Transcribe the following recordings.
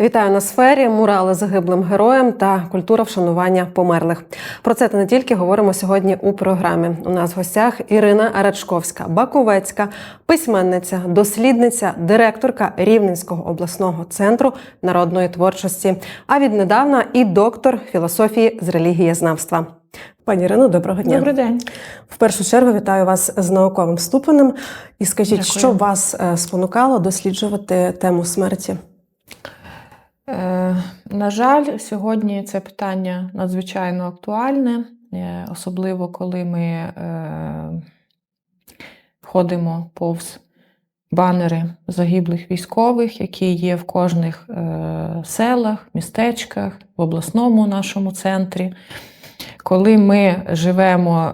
Вітаю на сфері, мурали загиблим героям та культура вшанування померлих. Про це та не тільки говоримо сьогодні у програмі. У нас в гостях Ірина Арачковська, Баковецька, письменниця, дослідниця, директорка Рівненського обласного центру народної творчості. А віднедавна і доктор філософії з релігієзнавства. Пані Ірино, доброго дня. Добрий день. В першу чергу вітаю вас з науковим ступенем. І скажіть, Дякую. що вас е, спонукало досліджувати тему смерті? Е, на жаль, сьогодні це питання надзвичайно актуальне, е, особливо коли ми е, ходимо повз банери загиблих військових, які є в кожних селах, містечках, в обласному нашому центрі. Коли ми живемо,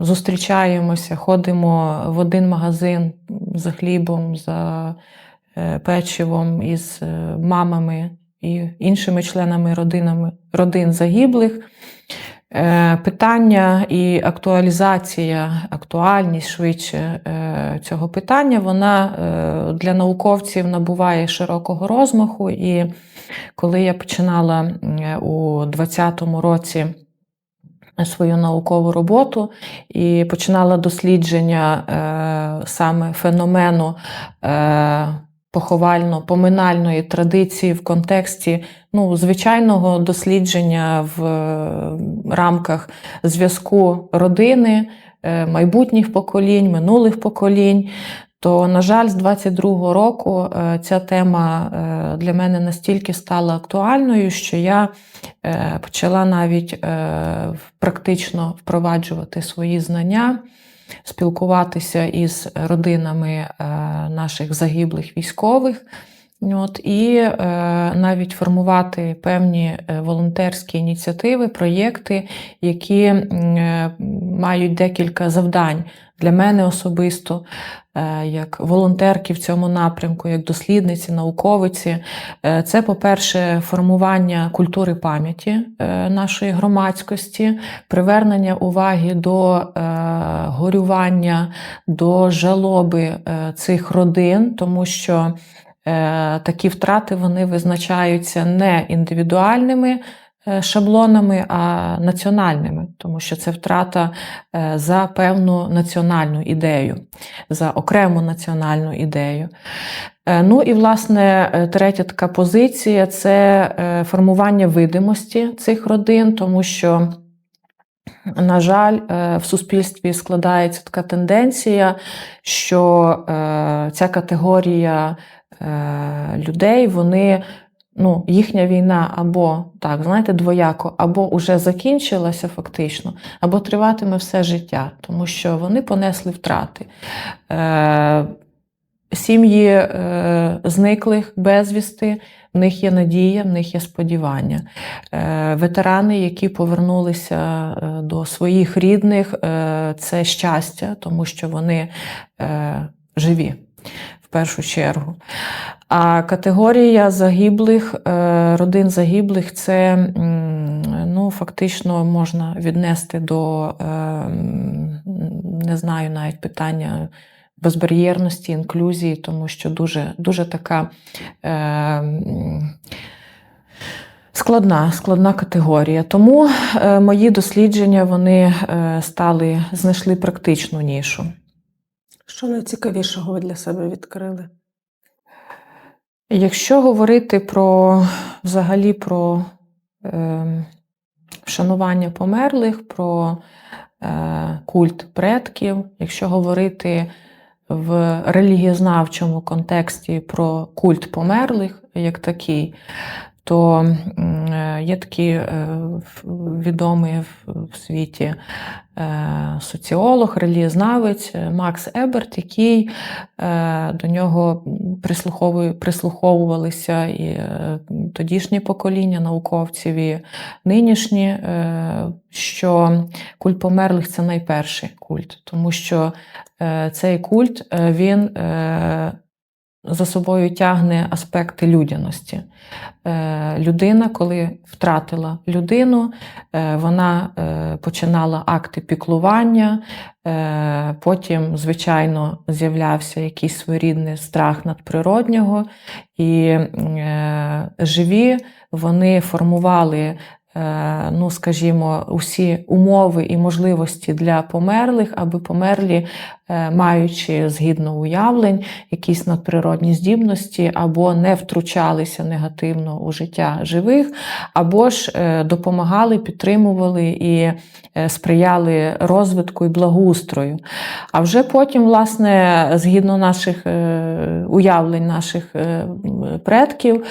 зустрічаємося, ходимо в один магазин за хлібом, за печивом із е, мамами і іншими членами родинами, родин загиблих. Е, Питання і актуалізація, актуальність швидше е, цього питання, вона е, для науковців набуває широкого розмаху. І коли я починала у 2020 році свою наукову роботу і починала дослідження е, саме феномену е, поховально-поминальної традиції в контексті ну, звичайного дослідження в е, рамках зв'язку родини, е, майбутніх поколінь, минулих поколінь. То, на жаль, з 22-го року е, ця тема для мене настільки стала актуальною, що я почала навіть практично впроваджувати свої знання, спілкуватися із родинами е, наших загиблих військових. От, і е, навіть формувати певні е, волонтерські ініціативи, проєкти, які е, мають декілька завдань для мене особисто, е, як волонтерки в цьому напрямку, як дослідниці, науковиці. Е, Це, по-перше, формування культури пам'яті е, нашої громадськості, привернення уваги до е, горювання, до жалоби е, цих родин, тому що такі втрати вони визначаються не індивідуальними е, шаблонами, а національними, тому що це втрата е, за певну національну ідею, за окрему національну ідею. Е, Ну і власне е, третя така позиція це е, формування видимості цих родин, тому що. На жаль, е, в суспільстві складається така тенденція, що е, ця категорія е, людей, вони, ну, їхня війна або так, знаєте, двояко, або вже закінчилася фактично, або триватиме все життя, тому що вони понесли втрати. Е, Сім'ї е, зниклих безвісти, в них є надія, в них є сподівання. Е, ветерани, які повернулися е, до своїх рідних, е, це щастя, тому що вони е, живі першу чергу. А категорія загиблих, е, родин загиблих, це ну, фактично можна віднести до, е, не знаю, навіть питання. Безбар'єрності, інклюзії, тому що дуже, дуже така е, складна, складна категорія. Тому мої дослідження вони стали, знайшли практичну нішу. Що найцікавішого ви для себе відкрили? Якщо говорити про взагалі про е, вшанування померлих, про е, культ предків, якщо говорити в релігієзнавчому контексті про культ померлих як такий, то е, є такий е, відомий в, світі е, соціолог, релігієзнавець е, Макс Еберт, який до нього прислуховувалися і тодішнє покоління науковців, і нинішні, що культ померлих це найперший культ, тому що цей культ він за собою тягне аспекти людяності. Е, Людина, коли втратила людину, е, вона е, починала акти піклування, потім, звичайно, з'являвся якийсь своєрідний страх надприроднього, і живі вони формували. Е, Ну, скажімо, усі умови і можливості для померлих, аби померлі, е, маючи згідно уявлень, якісь надприродні здібності, або не втручалися негативно у життя живих, або ж е, допомагали, підтримували і сприяли розвитку і благоустрою. А вже потім, власне, згідно наших уявлень наших предків,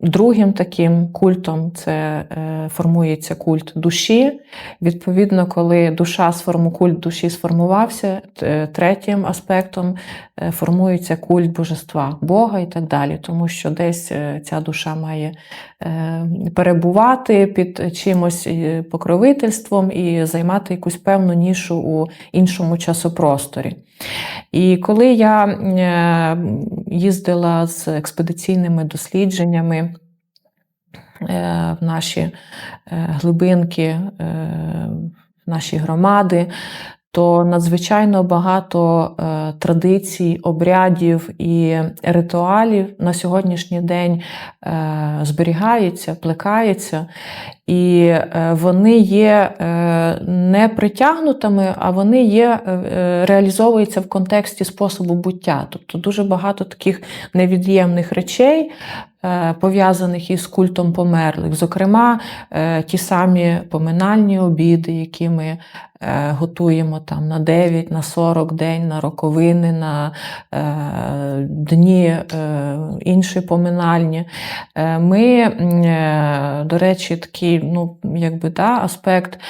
другим таким культом це е, формується культ душі. Відповідно, коли душа сформу, культ душі сформувався, третім аспектом е, формується культ божества, Бога і так далі, тому що десь е, ця душа має е, перебувати під чимось е, покровительством і займати якусь певну нішу у іншому часопросторі. І коли я е, їздила з експедиційними дослідженнями е, в наші е, глибинки, е, в наші громади, то надзвичайно багато е, традицій, обрядів і ритуалів на сьогоднішній день е, зберігаються, плекаються, і е, вони є е, не притягнутими, а вони є, е, е, реалізовуються в контексті способу буття. Тобто дуже багато таких невід'ємних речей. Е, Пов'язаних із культом померлих, зокрема, е, ті самі поминальні обіди, які ми е, готуємо там на 9, на 40 день, на роковини, на дні інші поминальні. Ми, до речі, такий ну, якби, да, аспект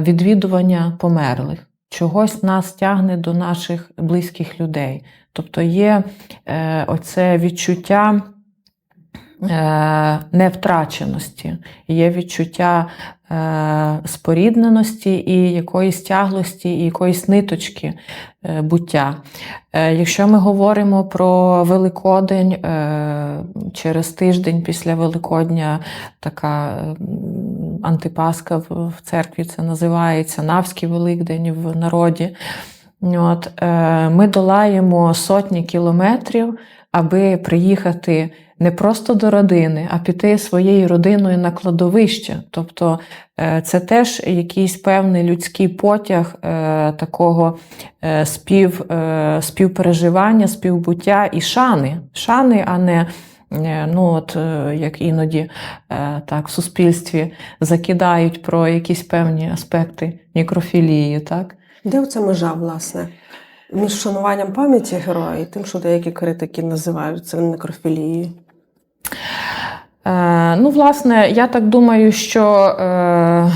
відвідування померлих. Чогось нас тягне до наших близьких людей. Тобто є оце відчуття невтраченості, є відчуття е, спорідненості і якоїсь тяглості, і якоїсь ниточки е, буття. Е, Якщо ми говоримо про Великодень, е, через тиждень після Великодня така е, антипаска в церкві це називається Навський Великдень в народі. От, е, ми долаємо сотні кілометрів, аби приїхати не просто до родини, а піти своєю родиною на кладовище. Тобто е, це теж якийсь певний людський потяг е, такого е, спів, співпереживання, співбуття і шани. Шани, а не ну от, як іноді так, в суспільстві закидають про якісь певні аспекти некрофілії. Так? Де оця межа, власне? Між вшануванням пам'яті героя і тим, що деякі критики називають це некрофілією. Е, ну, власне, я так думаю, що е,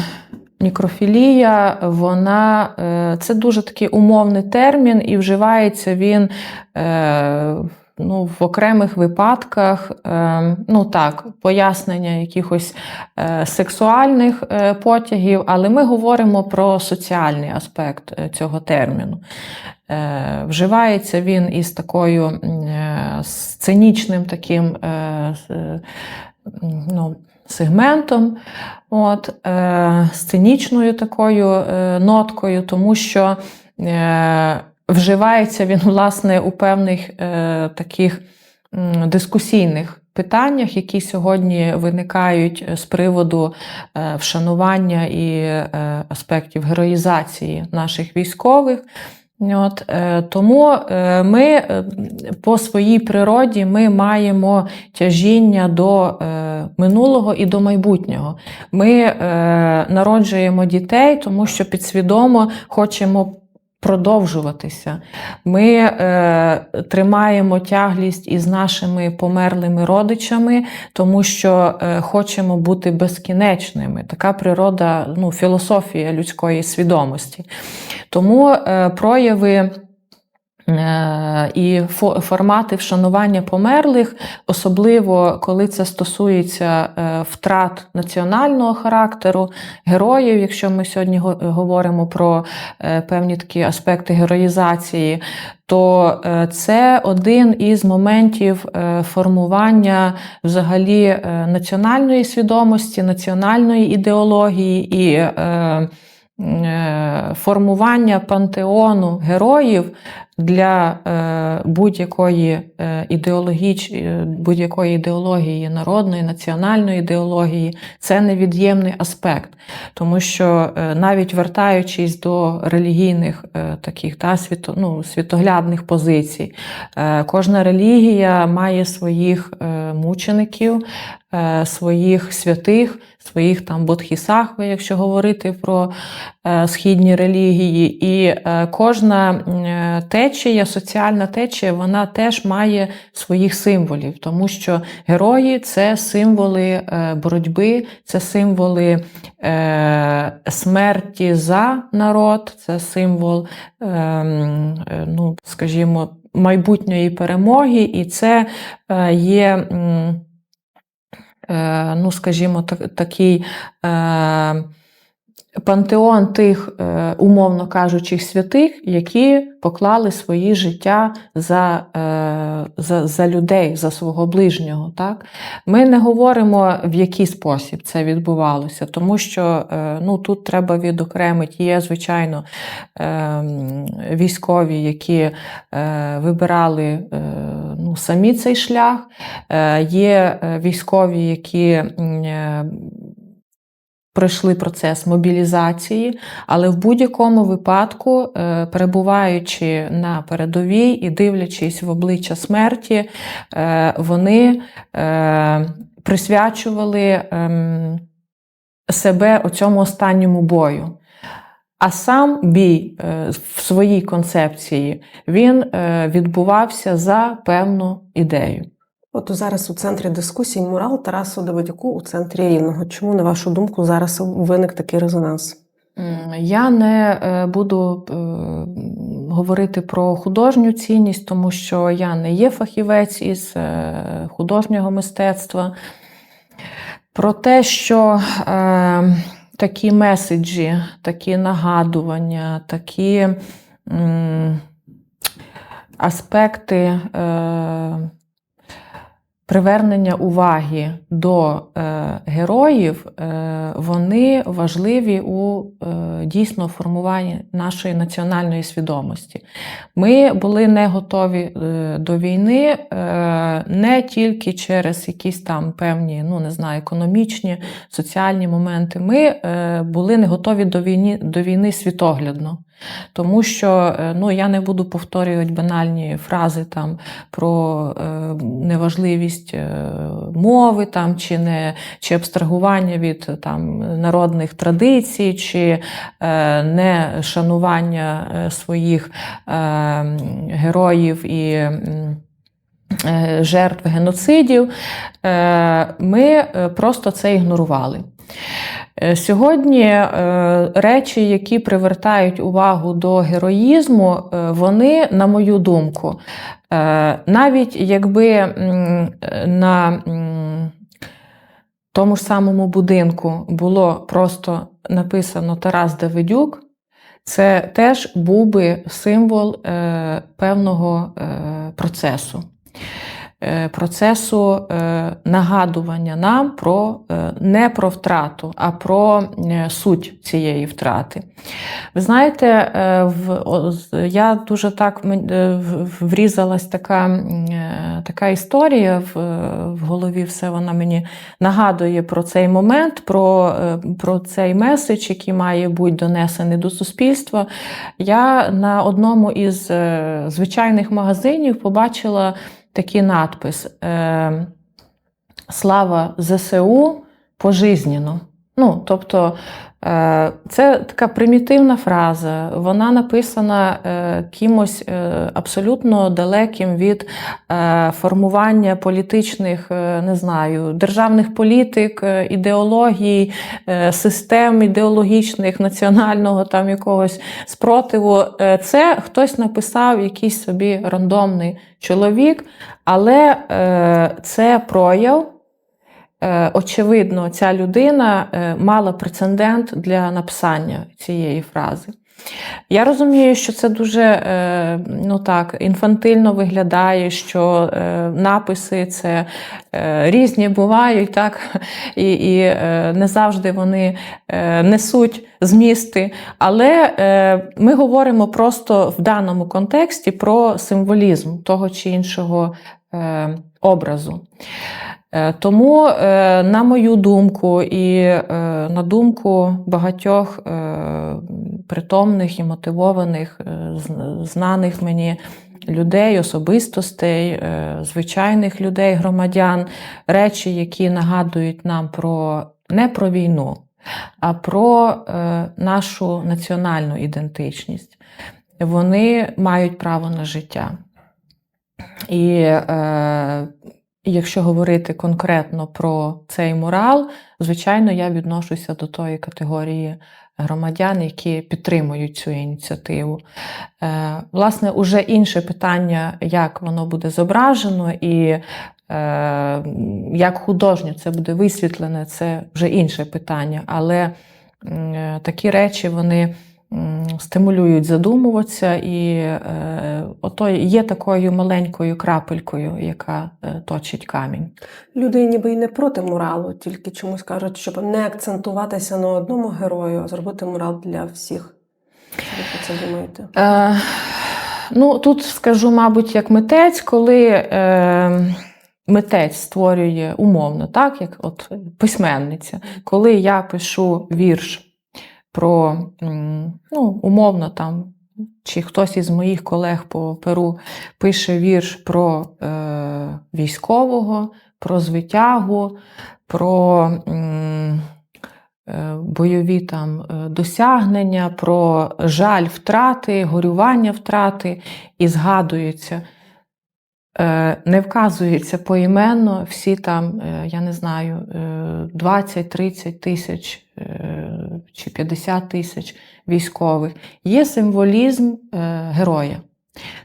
мікрофілія, вона е, це дуже такий умовний термін, і вживається він. Е, Ну, в окремих випадках, е, ну так, пояснення якихось сексуальних потягів, але ми говоримо про соціальний аспект цього терміну. Е, Вживається він із такою м, е, сценічним таким е, ну, сегментом, от, сценічною такою ноткою, тому що вживається він, власне, у певних таких дискусійних питаннях, які сьогодні виникають з приводу вшанування і аспектів героїзації наших військових. От, е, тому е, ми е, по своїй природі ми маємо тяжіння до минулого і до майбутнього. Ми народжуємо дітей, тому що підсвідомо хочемо продовжуватися. Ми е, тримаємо тяглість із нашими померлими родичами, тому що е, хочемо бути безкінечними. Така природа, ну, філософія людської свідомості. Тому е, прояви І фо- формати вшанування померлих, особливо коли це стосується е, втрат національного характеру, героїв, якщо ми сьогодні говоримо про е, певні такі аспекти героїзації, то е, це один із моментів е, формування взагалі е, національної свідомості, національної ідеології і е, е, формування пантеону героїв для е, будь-якої е, ідеологіч, е, будь-якої ідеології, народної, національної ідеології, це невід'ємний аспект. Тому що е, навіть вертаючись до релігійних е, таких та, світо, ну, світоглядних позицій, е, кожна релігія має своїх е, мучеників, е, своїх святих, своїх там бодхісахви, якщо говорити про е, східні релігії. І е, кожна е, течія, соціальна течія, вона теж має своїх символів, тому що герої це символи е, боротьби, це символи е, смерті за народ, це символ, е, е, ну, скажімо, майбутньої перемоги, і це е, є. е, Ну, скажімо, так, такий е, пантеон тих, е, умовно кажучи, святих, які поклали свої життя за, е, за, за людей, за свого ближнього. Так? Ми не говоримо, в який спосіб це відбувалося, тому що е, ну, тут треба відокремити. Є, звичайно, е, військові, які е, вибирали е, самі цей шлях. Е, Є е, військові, які е, пройшли процес мобілізації, але в будь-якому випадку, перебуваючи на передовій і дивлячись в обличчя смерті, вони присвячували ем, себе оцьому останньому бою. А сам бій е, в своїй концепції він е, відбувався за певну ідею. От зараз у центрі дискусій мурал Тарасу Давидюку у центрі Рівного. Чому, на вашу думку, зараз виник такий резонанс? Я не е, буду говорити про художню цінність, тому що я не є фахівець із художнього мистецтва. Про те, що е, такі меседжі, такі нагадування, такі м, аспекти е, привернення уваги до е, героїв, е, вони важливі у е, дійсно формуванні нашої національної свідомості. Ми були не готові е, до війни е, не тільки через якісь там певні, ну не знаю, економічні, соціальні моменти. Ми е, були не готові до війни, до війни світоглядно. Тому що е, ну, я не буду повторювати банальні фрази там про е, неважливість е, мови там, чи, не, чи абстрагування від там, народних традицій, чи е, не шанування е, своїх е, героїв і. е, Жертв геноцидів, Е, ми е, просто це ігнорували. Е, Сьогодні е, речі, які привертають увагу до героїзму, е, вони, на мою думку, навіть якби на тому ж самому будинку було просто написано Тарас Давидюк, це теж був би символ певного процесу. Е, Процесу е, нагадування нам про е, не про втрату, а про суть цієї втрати. Ви знаєте, я дуже так врізалась така, така історія в, в голові, все вона мені нагадує про цей момент, про, про цей меседж, який має бути донесений до суспільства. Я на одному із звичайних магазинів побачила такий надпис: е, Слава ЗСУ пожизненно. Ну, тобто, е, це така примітивна фраза, вона написана е, кимось е, абсолютно далеким від формування політичних, не знаю, державних політик, ідеологій, систем ідеологічних, національного там якогось спротиву. Це хтось написав якийсь собі рандомний чоловік, але це прояв. Е, Очевидно, ця людина е, мала прецедент для написання цієї фрази. Я розумію, що це дуже е, ну так, інфантильно виглядає, що написи це різні бувають, так, і, і не завжди вони несуть змісти. Але ми говоримо просто в даному контексті про символізм того чи іншого образу. Е, Тому, е, на мою думку, і е, на думку багатьох притомних і мотивованих, знаних мені людей, особистостей, звичайних людей, громадян, речі, які нагадують нам про не про війну, а про нашу національну ідентичність, вони мають право на життя. І якщо говорити конкретно про цей морал, звичайно, я відношуся до тої категорії громадян, які підтримують цю ініціативу. Е, власне, уже інше питання, як воно буде зображено, і е, як художньо це буде висвітлене, це вже інше питання. Але е, такі речі вони стимулюють задумуватися, і е, ото є такою маленькою крапелькою, яка е, точить камінь. Люди ніби й не проти муралу, тільки чомусь кажуть, щоб не акцентуватися на одному герою, а зробити мурал для всіх. Що ви про це думаєте? Е, ну, тут скажу, мабуть, як митець, коли е, митець створює умовно, так, як от письменниця, коли я пишу вірш про, ну, умовно там. Чи хтось із моїх колег по Перу пише вірш про е, військового, про звитягу, про е, бойові там е, досягнення, про жаль втрати, горювання втрати, і згадується, е, не вказується поіменно всі там, е, я не знаю, е, 20-30 тисяч чи 50 тисяч військових. Є символізм е, героя,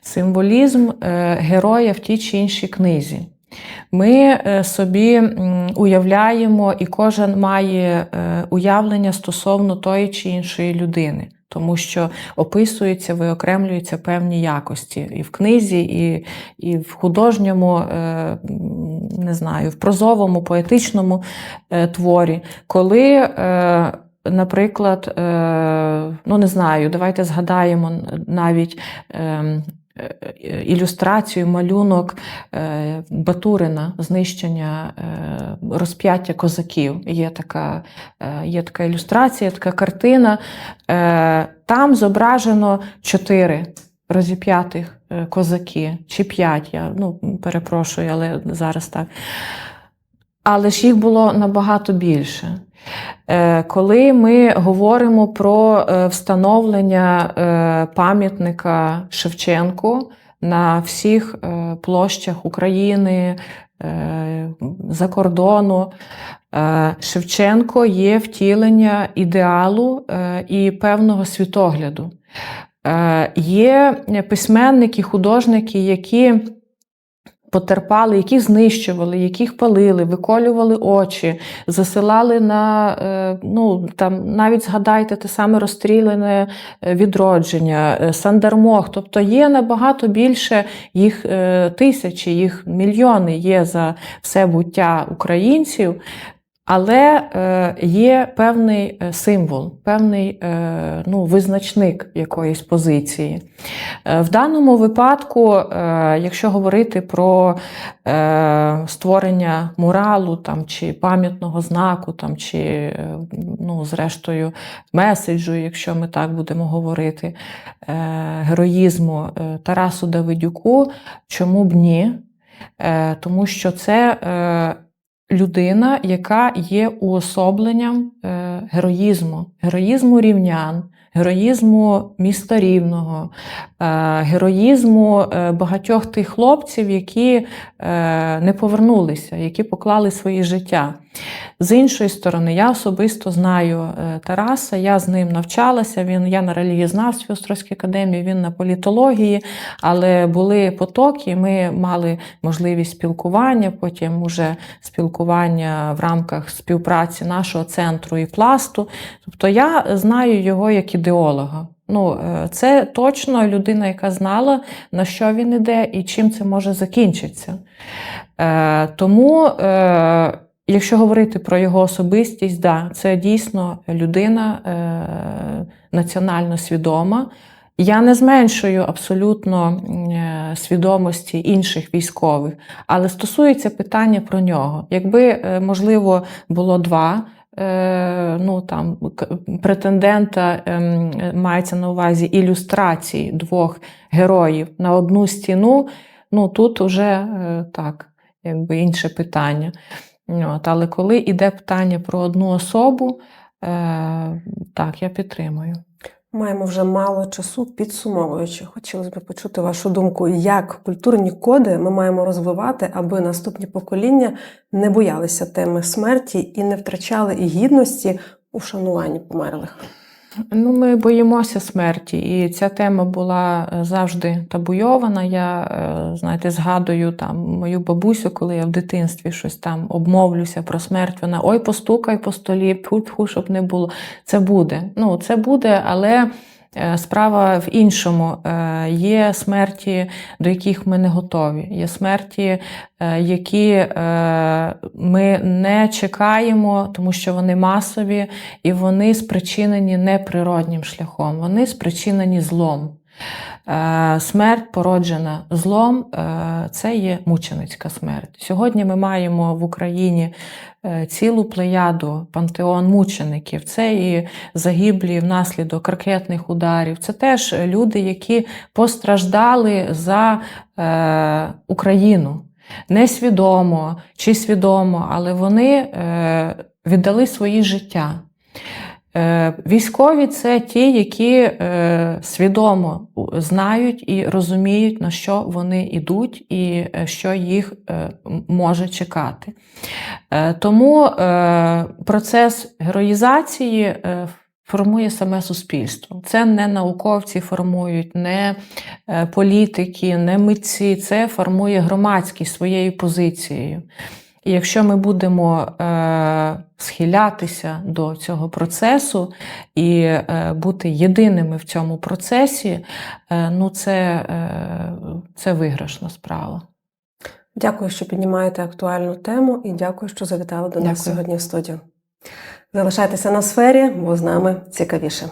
символізм е, героя в тій чи іншій книзі. Ми е, собі уявляємо, і кожен має е, уявлення стосовно тої чи іншої людини, тому що описуються, виокремлюються певні якості і в книзі, і, і в художньому, е, не знаю, в прозовому, поетичному творі. Коли Наприклад, е, ну не знаю, давайте згадаємо навіть ем, е, ілюстрацію, малюнок е, Батурина, знищення е, розп'яття козаків. Є така, е, є така ілюстрація, така картина. Е, Там зображено чотири розіп'ятих е, козаки, чи п'ять, я ну, перепрошую, але зараз так. Але ж їх було набагато більше. Е, Коли ми говоримо про е, встановлення е, пам'ятника Шевченку на всіх площах України, за кордону, Шевченко є втілення ідеалу і певного світогляду. Є письменники, художники, які потерпали, яких знищували, яких палили, виколювали очі, засилали на е, ну там навіть згадайте те саме розстріляне е, відродження, е, Сандармох. Тобто є набагато більше їх тисячі, їх мільйони є за все буття українців. Але е, є певний е, символ, певний е, ну, визначник якоїсь позиції. В даному випадку, якщо говорити про створення муралу там, чи пам'ятного знаку, там, чи, ну, зрештою, меседжу, якщо ми так будемо говорити, героїзму Тарасу Давидюку, чому б ні? Тому що це. Людина, яка є уособленням е, героїзму, героїзму рівнян, героїзму міста Рівного, е, героїзму е, багатьох тих хлопців, які не повернулися, які поклали свої життя. З іншої сторони, я особисто знаю е, Тараса, я з ним навчалася. Він я на релігієзнавстві Острозькій академії, він на політології, але були потоки. Ми мали можливість спілкування, потім уже спілкування в рамках співпраці нашого центру і пласту. Тобто я знаю його як ідеолога. Ну, е, це точно людина, яка знала, на що він іде і чим це може закінчитися. Е, Тому, якщо говорити про його особистість, да, це дійсно людина е, національно свідома. Я не зменшую абсолютно е, свідомості інших військових, але стосується питання про нього. Якби, е, можливо, було два е, ну, там, претендента, ем, мається на увазі ілюстрації двох героїв на одну стіну, ну тут вже так, якби інше питання. От, але коли йде питання про одну особу, е, так, я підтримую. Маємо вже мало часу, підсумовуючи. Хотілося б почути вашу думку, як культурні коди ми маємо розвивати, аби наступні покоління не боялися теми смерті і не втрачали гідності у шануванні померлих. Ну, ми боїмося смерті, і ця тема була е, завжди табуйована. Я, е, знаєте, згадую там мою бабусю, коли я в дитинстві щось там обмовлюся про смерть. Вона ой, постукай по столі, пу щоб не було. Це буде. Ну, це буде, але. Е, Справа в іншому. Е, Є смерті, до яких ми не готові. Є смерті, е, які ми не чекаємо, тому що вони масові і вони спричинені неприроднім шляхом, вони спричинені злом. Е, Смерть породжена злом е, це є мученицька смерть. Сьогодні ми маємо в Україні е, цілу плеяду пантеон мучеників. Це і загиблі внаслідок ракетних ударів. Це теж люди, які постраждали за Україну. Несвідомо чи свідомо, але вони віддали свої життя. Е, Військові це ті, які е, свідомо знають і розуміють, на що вони йдуть і е, що їх може чекати. Тому процес героїзації формує саме суспільство. Це не науковці формують, не політики, не митці. Це формує громадськість своєю позицією. І якщо ми будемо е, схилятися до цього процесу і е, бути єдиними в цьому процесі, е, ну це, е, це виграшна справа. Дякую, що піднімаєте актуальну тему, і дякую, що завітали до нас сьогодні в студію. Залишайтеся на сфері, бо з нами цікавіше.